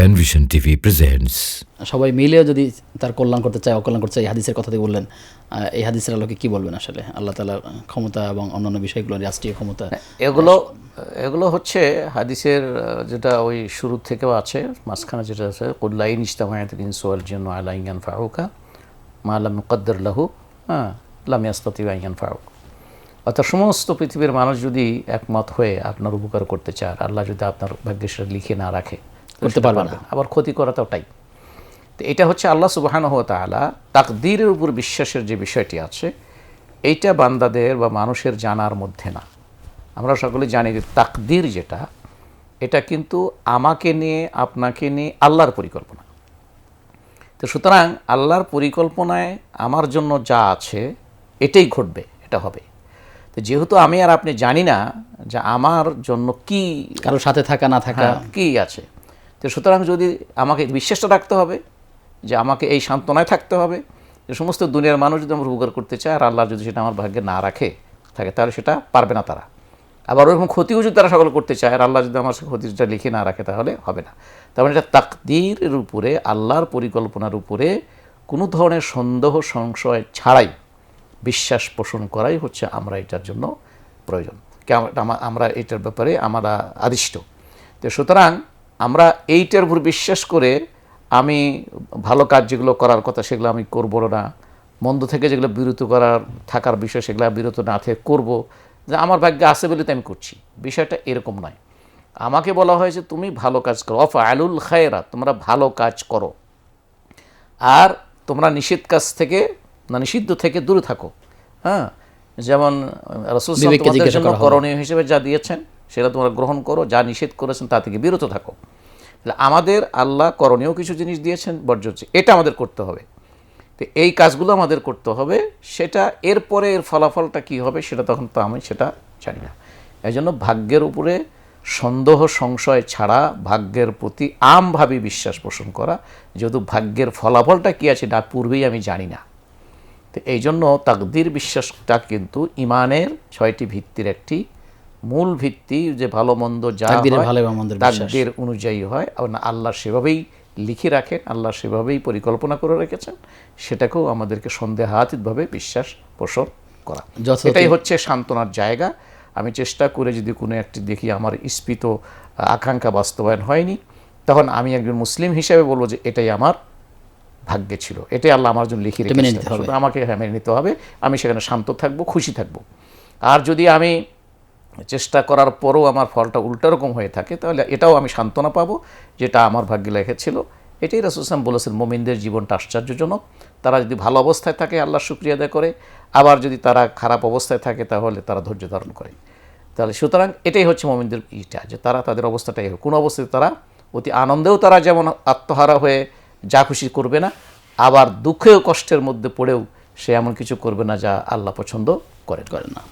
Panvision TV presents সবাই মিলেও যদি তার কল্যাণ করতে চায় অকল্যাণ করতে চায় এই হাদিসের কথা দিয়ে বললেন এই হাদিসের আলোকে কি বলবেন আসলে? আল্লাহ তালার ক্ষমতা এবং অন্যান্য বিষয়গুলো রাষ্ট্রীয় ক্ষমতা। এগুলো এগুলো হচ্ছে হাদিসের যেটা ওই শুরু থেকেও আছে মাঝখানে যেটা আছে কুল্লাইন ইস্তামায়াত ইনসুয়াল জিন আলাইয়ান ফাউকা মা আলাম মুকদ্দর লাহু হ্যাঁ লাম ইয়াস্তাতি আইয়ান ফারুক অর্থাৎ সমস্ত পৃথিবীর মানুষ যদি একমত হয়ে আপনার উপকার করতে চায় আর আল্লাহ যদি আপনার ভাগ্যে সেটা লিখে না রাখে করতে পারবে না। আবার ক্ষতি করাটাও তাই তো এটা হচ্ছে আল্লাহ সুবাহান তালা তাকদীরের উপর বিশ্বাসের যে বিষয়টি আছে এইটা বান্দাদের বা মানুষের জানার মধ্যে না। আমরা সকলে জানি যে তাকদীর যেটা এটা কিন্তু আমাকে নিয়ে আপনাকে নিয়ে আল্লাহর পরিকল্পনা। তো সুতরাং আল্লাহর পরিকল্পনায় আমার জন্য যা আছে এটাই ঘটবে এটা হবে। তো যেহেতু আমি আর আপনি জানি না যে আমার জন্য কি কারোর সাথে থাকা না থাকা হ্যাঁ, কি আছে তো সুতরাং যদি আমাকে বিশ্বাসটা রাখতে হবে, যে আমাকে এই সান্ত্বনায় থাকতে হবে, যে সমস্ত দুনিয়ার মানুষ যদি আমার উপকার করতে চায় আর আল্লাহ যদি সেটা আমার ভাগ্যে না রাখে, থাকে, তাহলে সেটা পারবে না তারা। আবার ওরকম ক্ষতিও যদি তারা সকল করতে চায় আর আল্লাহ যদি আমার ক্ষতিটা লিখে না রাখে, তাহলে হবে না। তার মানে এটা তাকদীরের উপরে, আল্লাহর পরিকল্পনার উপরে কোনো ধরনের সন্দেহ, সংশয় ছাড়াই বিশ্বাস পোষণ করাই হচ্ছে আমরা এটার জন্য প্রয়োজন। আমরা এটার ব্যাপারে আমরা আদিষ্ট। তো সুতরাং আমরা এইটার উপর বিশ্বাস করে আমি ভালো কাজ যেগুলো করার কথা সেগুলো আমি করব না। মন্দ থেকে যেগুলো বিরত করার থাকার বিষয় সেগুলো বিরত না থেকে করব। যে আমার ভাগ্যে আছে বলে তো আমি করছি। বিষয়টা এরকম নয়। আমাকে বলা হয়েছে তুমি ভালো কাজ করো। অফ আলুল খায়রা তোমরা ভালো কাজ করো। আর তোমরা নিষিদ্ধ কাজ থেকে না নিষিদ্ধ থেকে দূরে থাকো। হ্যাঁ? যেমন রসুল তোমাদের জন্য করণীয় হিসেবে যা দিয়েছেন সেটা তোমরা গ্রহণ করো। যা নিষেধ করেছেন তা থেকে বিরত থাকো। তাহলে আমাদের আল্লাহ করণীয় কিছু জিনিস দিয়েছেন, বর্জ্য এটা আমাদের করতে হবে। তো এই কাজগুলো আমাদের করতে হবে, সেটা এরপরে এর ফলাফলটা কি হবে সেটা তখন তো আমি সেটা জানি না। এই জন্য ভাগ্যের উপরে সন্দেহ, সংশয় ছাড়া ভাগ্যের প্রতি আমভাবে বিশ্বাস পোষণ করা, যেহেতু ভাগ্যের ফলাফলটা কী আছে এটা পূর্বেই আমি জানি না। তো এই জন্য তাকদির বিশ্বাসটা কিন্তু ইমানের ছয়টি ভিত্তির একটি মূল ভিত্তি যে ভালো মন্দ যা তাকদীরে অনুযায়ী হয়। আল্লাহ সেভাবেই লিখে রাখেন আল্লাহ সেভাবেই পরিকল্পনা করে রেখেছেন সেটাকেও আমাদেরকে সন্দেহাতীতভাবে বিশ্বাস পোষণ করা। এটাই হচ্ছে সান্ত্বনার জায়গা। আমি চেষ্টা করে যদি কোনো একটি দেখি আমার স্ফীত আকাঙ্ক্ষা বাস্তবায়ন হয়নি তখন আমি একজন মুসলিম হিসেবে বলব যে এটাই আমার ভাগ্যে ছিল। এটাই আল্লাহ আমার জন্য লিখে রেখেছেন। আমাকে হ্যাঁ মেনে নিতে হবে। আমি সেখানে শান্ত থাকব খুশি থাকব। আর যদি আমি চেষ্টা করার পরও আমার ফলটা উল্টো রকম হয়ে থাকে, তাহলে এটাও আমি সান্ত্বনা পাবো, যেটা আমার ভাগ্যে লেখেছিল। এটাই রাসুলসাম বলেছেন, মোমিনদের জীবনটা আশ্চর্যজনক। তারা যদি ভালো অবস্থায় থাকে আল্লাহ শুক্রিয়া আদায় করে, আবার যদি তারা খারাপ অবস্থায় থাকে, তাহলে তারা ধৈর্য ধারণ করে। তাহলে সুতরাং এটাই হচ্ছে মোমিনদের ইটা যে তারা তাদের অবস্থাটাই হোক। কোনো অবস্থায় তারা অতি আনন্দেও তারা যেমন আত্মহারা হয়ে যা খুশি করবে না, আবার দুঃখেও কষ্টের মধ্যে পড়েও সে এমন কিছু করবে না যা আল্লাহ পছন্দ করেন করেন না।